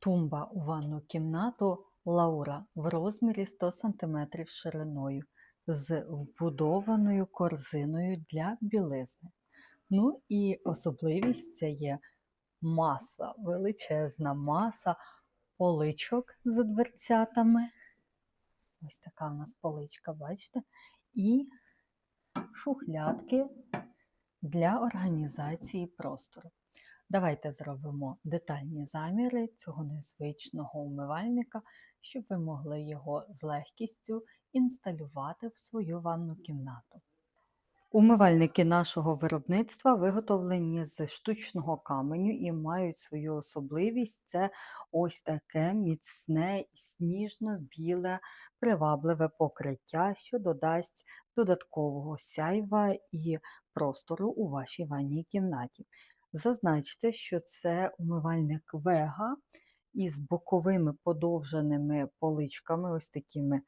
Тумба у ванну кімнату Лаура в розмірі 100 см шириною з вбудованою корзиною для білизни. Ну і особливість це є маса, величезна маса поличок з дверцятами. Ось така у нас поличка, бачите? І шухлядки для організації простору. Давайте зробимо детальні заміри цього незвичного умивальника, щоб ви могли його з легкістю інсталювати в свою ванну кімнату. Умивальники нашого виробництва виготовлені з штучного каменю і мають свою особливість це ось таке міцне, сніжно-біле, привабливе покриття, що додасть додаткового сяйва і простору у вашій ванній кімнаті. Зазначте, що це умивальник Вега із боковими подовженими поличками, ось такими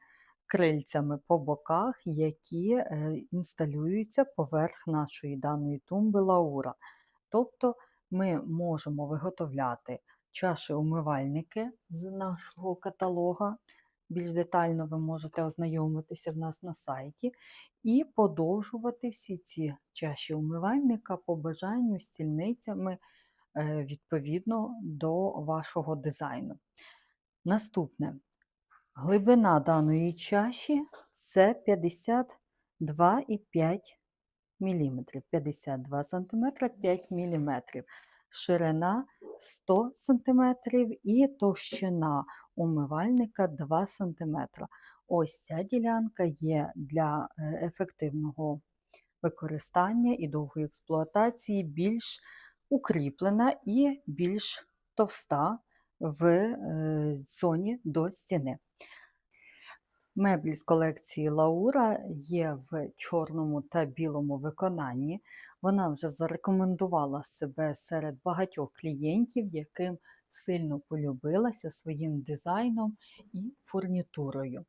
крильцями по боках, які е, інсталюються поверх нашої даної тумби Лаура. Тобто ми можемо виготовляти чаші умивальники з нашого каталога. Більш детально ви можете ознайомитися в нас на сайті і подовжувати всі ці чаші умивальника по бажанню стільницями е, відповідно до вашого дизайну. Наступне. Глибина даної чаші це 52,5 мм, 52 см 5 мм, ширина 100 см і товщина умивальника 2 см. Ось ця ділянка є для е, ефективного використання і довгої експлуатації більш укріплена і більш товста в е, зоні до стіни. Меблі з колекції Лаура є в чорному та білому виконанні. Вона вже зарекомендувала себе серед багатьох клієнтів, яким сильно полюбилася своїм дизайном і фурнітурою.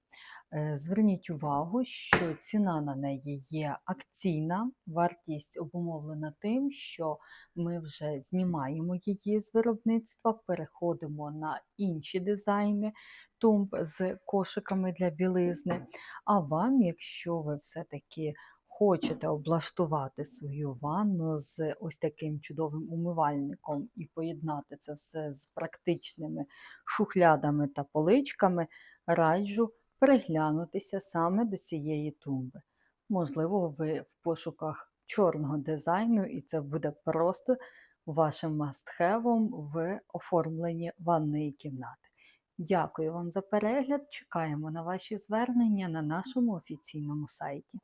Е, Зверніть увагу, що ціна на неї є акційна, вартість обумовлена тим, що ми вже знімаємо її з виробництва, переходимо на інші дизайни тумб з кошиками для білизни. А вам, якщо ви все-таки хочете облаштувати свою ванну з ось таким чудовим умивальником і поєднати це все з практичними шухлядами та поличками, раджу переглянутися саме до цієї тумби. Можливо, ви в пошуках чорного дизайну, і це буде просто вашим мастхевом в оформленні ванної кімнати. Дякую вам за перегляд. Чекаємо на ваші звернення на нашому офіційному сайті.